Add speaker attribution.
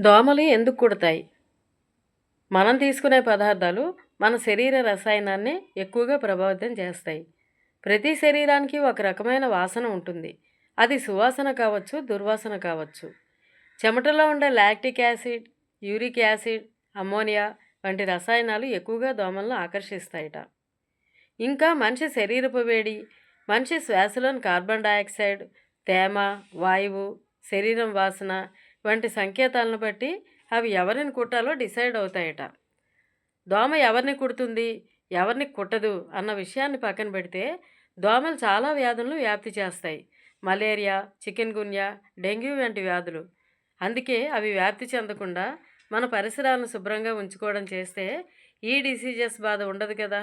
Speaker 1: దోమలు ఎందుకు కుడతాయి? మనం తీసుకునే పదార్థాలు మన శరీర రసాయనాన్ని ఎక్కువగా ప్రభావితం చేస్తాయి. ప్రతి శరీరానికి ఒక రకమైన వాసన ఉంటుంది. అది సువాసన కావచ్చు దుర్వాసన కావచ్చు. చెమటలో ఉండే lactic acid uric acid ammonia వంటి రసాయనాలు ఎక్కువగా దోమలను ఆకర్షిస్తాయట. ఇంకా మనిషి శరీరపు వేడి మనిషి శ్వాసలోని కార్బన్ డయాక్సైడ్ తేమ వాయువు శరీరం వాసన వంటి సంకేతాలను బట్టి అవి ఎవరిని కుట్టాలో డిసైడ్ అవుతాయట. దోమ ఎవరిని కుడుతుంది ఎవరిని కుట్టదు అన్న విషయాన్ని పక్కన పెడితే దోమలు చాలా వ్యాధులను వ్యాప్తి చేస్తాయి. మలేరియా చికెన్ గున్యా డెంగ్యూ వంటి వ్యాధులు. అందుకే అవి వ్యాప్తి చెందకుండా మన పరిసరాలను శుభ్రంగా ఉంచుకోవడం చేస్తే ఈ డిసీజెస్ బాధ ఉండదు కదా.